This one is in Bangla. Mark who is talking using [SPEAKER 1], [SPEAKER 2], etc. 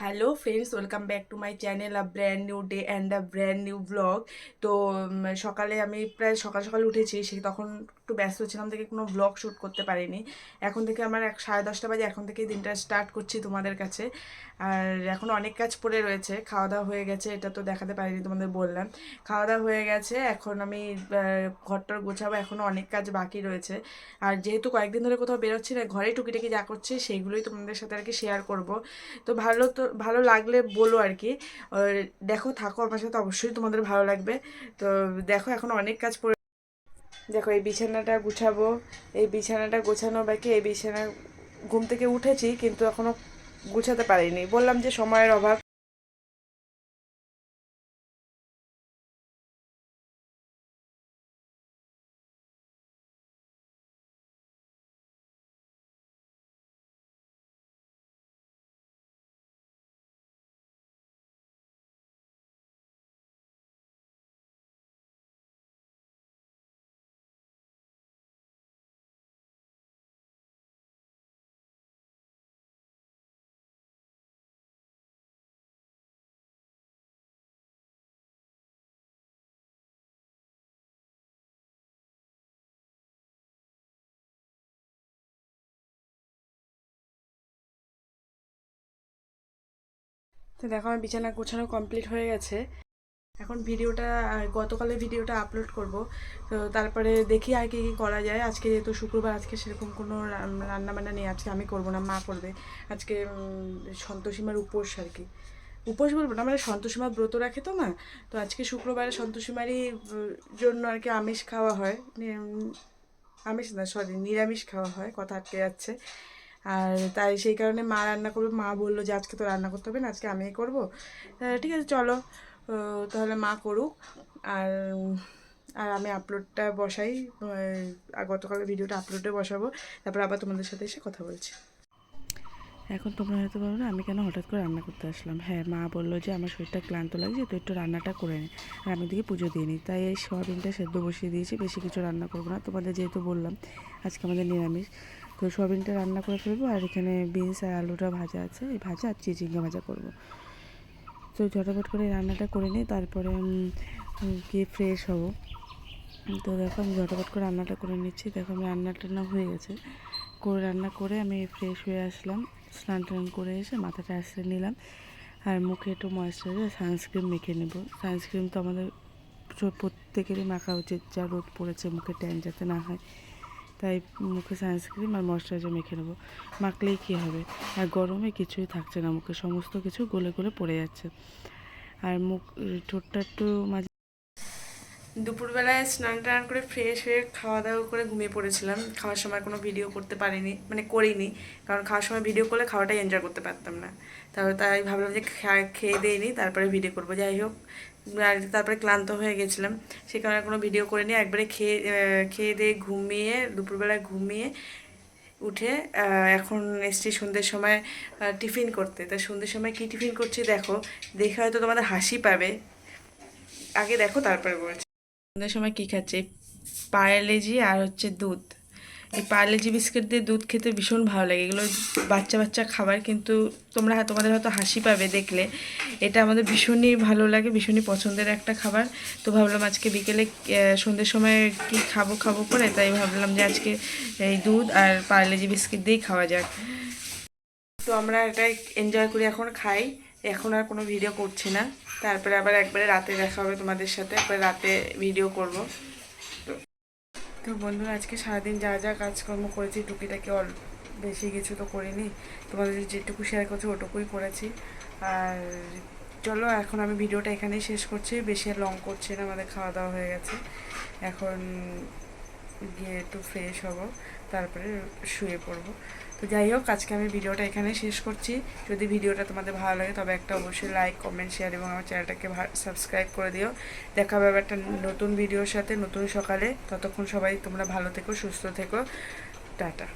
[SPEAKER 1] Hello friends welcome back to my channel a brand new day and a brand new blog তো সকালে আমি প্রায় সকাল সকাল উঠেছি সেই তখন একটু ব্যস্ত ছিলাম থেকে কোনো ব্লগ শ্যুট করতে পারিনি। এখন থেকে আমার এক, সাড়ে দশটা বাজে, এখন থেকে দিনটা স্টার্ট করছি তোমাদের কাছে। আর এখন অনেক কাজ পড়ে রয়েছে, খাওয়া দাওয়া হয়ে গেছে, এটা তো দেখাতে পারিনি তোমাদের বললাম। খাওয়া দাওয়া হয়ে গেছে, এখন আমি ঘরটর গোছাবো এখনও অনেক কাজ বাকি রয়েছে। আর যেহেতু কয়েকদিন ধরে কোথাও বেরোচ্ছি না, ঘরে টুকিটাকি যা করছি সেইগুলোই তোমাদের সাথে আর কি শেয়ার করব। তো ভালো তো ভালো লাগলে বলো আর কি। দেখো, থাকো আমার সাথে, অবশ্যই তোমাদের ভালো লাগবে। তো দেখো, এখন অনেক কাজ পড়ে দেখো, এই বিছানাটা গুছাবো, এই বিছানাটা গোছানো, বাকি এই বিছানা ঘুম থেকে উঠেছি, কিন্তু এখনও গুছাতে পারিনি। বললাম যে সময়ের অভাব। তো দেখো আমার বিছানা গোছানো কমপ্লিট হয়ে গেছে। এখন ভিডিওটা গতকালের ভিডিওটা আপলোড করব। তো তারপরে দেখি আর কি কী করা যায়। আজকে যেহেতু শুক্রবার, আজকে সেরকম কোনো রান্নাবান্না নেই। আজকে আমি করব না, মা করবে। আজকে সন্তোষীমার উপোস আর কি। উপোস বলব না মানে সন্তোষীমা ব্রত রাখে তো মা? তো আজকে শুক্রবারে সন্তোষীমারই জন্য আর কি আমিষ খাওয়া হয়। আমিষ না সরি নিরামিষ খাওয়া হয়। কথা আটকে যাচ্ছে। আর তাই সেই কারণে মা রান্না করবে। মা বলল যে, আজকে তো রান্না করতে হবে না, আজকে আমিই করব। ঠিক আছে, চলো। তাহলে মা করুক। আর আর আমি আপলোডটা বসাই। আর গতকালের ভিডিওটা আপলোডে বসাবো। তারপর আবার তোমাদের সাথে এসে কথা বলছি। এখন তোমরা হয়তো বলো না, আমি কেন হঠাৎ করে রান্না করতে আসলাম? হ্যাঁ মা বলল যে, আমার শরীরটা ক্লান্ত লাগছে, তো একটু রান্নাটা করে নে। আর আমি দিকে পুজো দিয়ে নিই। তাই এই সোয়াবিনটা সেদ্ধ বসিয়ে দিয়েছি, বেশি কিছু রান্না করব না। তোমাদের যেহেতু বললাম, আজকে আমাদের নিরামিষ। তো সোয়াবিনটা রান্না করে ফেলব আর এখানে বিনস আর আলুটা ভাজা আছে, এই ভাজা আর চিচিঙ্গা ভাজা করব। তো ঝটাপট করে রান্নাটা করে নিই তারপরে গিয়ে ফ্রেশ হব। তো দেখো আমি ঝটাপট করে রান্নাটা করে নিচ্ছি। দেখো আমি রান্না টান্না হয়ে গেছে। করে রান্না করে আমি ফ্রেশ হয়ে আসলাম। স্নান টান করে এসে মাথাটা আসতে নিলাম। আর মুখে একটু ময়েশ্চারাইজার সানস্ক্রিন মেখে নেব। সানস্ক্রিন তো আমাদের প্রত্যেকেরই মাখা উচিত। যা রোদ পড়েছে মুখে ট্যান যাতে না হয়। তাই মুখে সানস্ক্রিন আর ময়েশ্চারাইজার মেখে নেব। মাখলেই কী হবে? আর গরমে কিছুই থাকছে না মুখে, সমস্ত কিছু গলে গলে পড়ে যাচ্ছে। আর মুখ, ঠোঁটটা একটু মাঝে দুপুরবেলায় স্নান টান করে ফ্রেশ হয়ে খাওয়া দাওয়া করে ঘুমিয়ে পড়েছিলাম। খাওয়ার সময় কোনো ভিডিও করতে পারিনি মানে করিনি। কারণ খাওয়ার সময় ভিডিও করলে খাওয়াটাই এনজয় করতে পারতাম না। তারপর তাই ভাবলাম যে খেয়ে দিইনি, তারপরে ভিডিও করব। যাই হোক তারপরে ক্লান্ত হয়ে গেছিলাম। সে কারণে কোনো ভিডিও করিনি। একবারে খেয়ে খেয়ে দিয়ে ঘুমিয়ে, দুপুরবেলায় ঘুমিয়ে উঠে এখন এসছি সন্ধ্যের সময় টিফিন করতে। তা সন্ধ্যের সময় কী টিফিন করছি দেখো। দেখে হয়তো তোমাদের হাসি পাবে। আগে দেখো, তারপরে বলছি। সন্ধ্যের সময় কী খাচ্ছে? পার্লেজি আর হচ্ছে দুধ। এই পার্লেজি বিস্কিট দিয়ে দুধ খেতে ভীষণ ভালো লাগে। এগুলো বাচ্চা বাচ্চা খাবার, কিন্তু তোমরা তোমাদের হয়তো হাসি পাবে দেখলে। এটা আমাদের ভীষণই ভালো লাগে, ভীষণই পছন্দের একটা খাবার। তো ভাবলাম আজকে বিকেলে সন্ধ্যের সময় কি খাব খাব করে, তাই ভাবলাম যে আজকে এই দুধ আর পার্লেজি বিস্কিট দিয়েই খাওয়া যাক। তো আমরা এটা এনজয় করি, এখন খাই। এখন আর কোনো ভিডিও করছি না। তারপরে আবার একবারে রাতে দেখা হবে তোমাদের সাথে। একবার রাতে ভিডিও করব। তো বন্ধুরা আজকে সারাদিন যা যা কাজকর্ম করেছি, টুকিটাকি অল বেশি কিছু তো করিনি। তোমাদের যেটুকু শেয়ার করছি, ওটুকুই করেছি। আর চলো, এখন আমি ভিডিওটা এখানেই শেষ করছি। বেশি লং করছি না, আমাদের খাওয়া দাওয়া হয়ে গেছে। এখন গিয়ে একটু ফ্রেশ হব, তারপরে শুয়ে পড়ব। তো যাই হোক, আজকে আমি ভিডিওটা এখানে শেষ করছি। যদি ভিডিওটা তোমাদের ভালো লাগে, তবে একটা অবশ্যই লাইক কমেন্ট শেয়ার এবং আমার চ্যানেলটাকে সাবস্ক্রাইব করে দিও। দেখা হবে একটা নতুন ভিডিওর সাথে, নতুন সকালে। ততক্ষণ সবাই তোমরা ভালো থেকো, সুস্থ থেকো। টাটা।